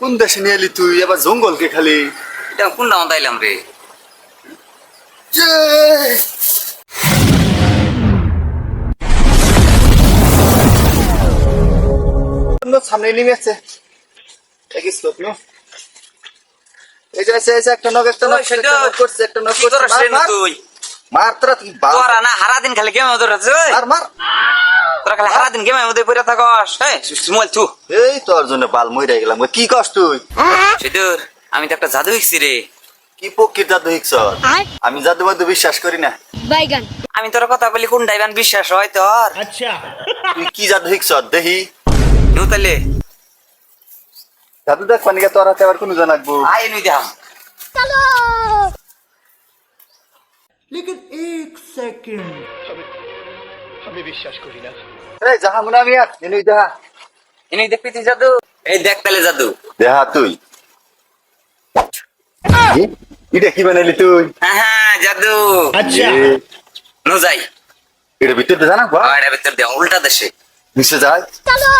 কোন দেশে নিয়ে এলি তুই? এবার জঙ্গলকে খালি? এটা কোন নাম তাইলাম রে? সামনে নেমে আসছে। তো আপনি এই যে একটা নখ একটা সেটা- করছে একটা করছে। মার, তোরা তুই তোরা না হারা দিন খালি গেমে ধরেছে মার মার। তোরা খালি হারা দিন গেমে মধ্যে পড়ে থাকস। হ্যাঁ মোবাইল থু। এই তোর জন্য বাল মইরা গেলাম কি কস তুই? সেদুর আমি তো একটা জাদু শিখছি রে। কি পক্ষীর জাদু হিকছ আমি জাদু বাদু বিশ্বাস করি না। বাইগান। আমি তোর কথা বলি কোন ডাইবান বিশ্বাস হয় তোর। তুই কি জাদু হিকছ দেখি নু তাইলে। জাদু দেখ পানি তোর হাতে আবার কোনো জানাকবো আয় নুই দেখাম চলো। এই যাহা মনে আমি আর এনেই দেহা এনে দেখবি তুই জাদু। এই দেখ তাহলে জাদু। দেহা তুই। কি? এটা কি বানাইলি তুই? হ্যাঁ হ্যাঁ জাদু। এ, নু যাই। এটা ভিতরে জানা বা আর এর ভিতর দে উল্টা দেশে। নিচে যায়। চলো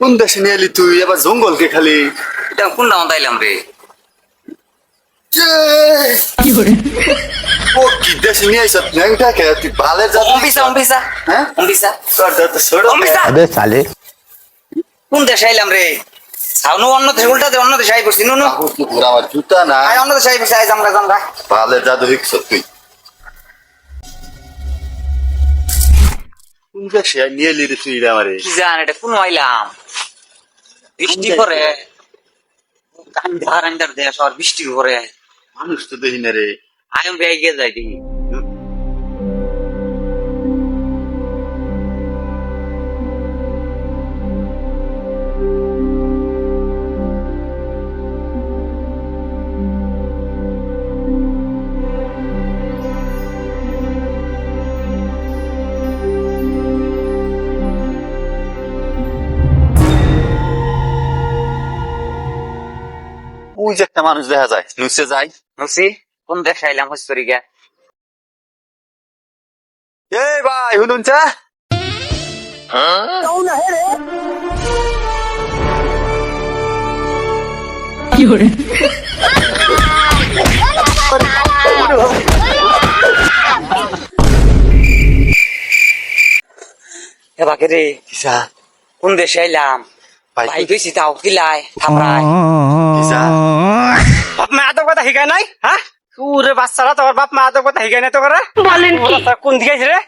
কোন দেশে নিয়ে এলি তুই? এবার জঙ্গলকে খালি। এটা কোন নাম তাইলাম রে? ও কোন দেশে আইলাম রে? সাউনু অন্য দেশে উল্টা দে অন্য দেশে আই পড়ছি নুনু না। আই অন্য আই পড়ছি আই জামরা জামরা। এটা কোন আইলাম? বৃষ্টি করে দেশ? আর বৃষ্টি করে মানুষ তো দেখিনা রে। আয়ম বে গিয়ে যাই দেখি ওই যে একটা মানুষ দেখা যায় নুসে যায় বুঝছি কোন দেশে আইলাম হস্তরি গা এই ভাই শুনুন চা এ বাকে রে কিসা কোন দেশে আইলাম ভাই কইছি তাও কিলাই থাপড়ায় কিসা বাপ আদব কথা শিকায় নাই হ্যাঁ ওরে বাচ্চারা তোমার বাপ মা তো কথা শিকায় নাই তো করে। বলেন কোন দিকে রে?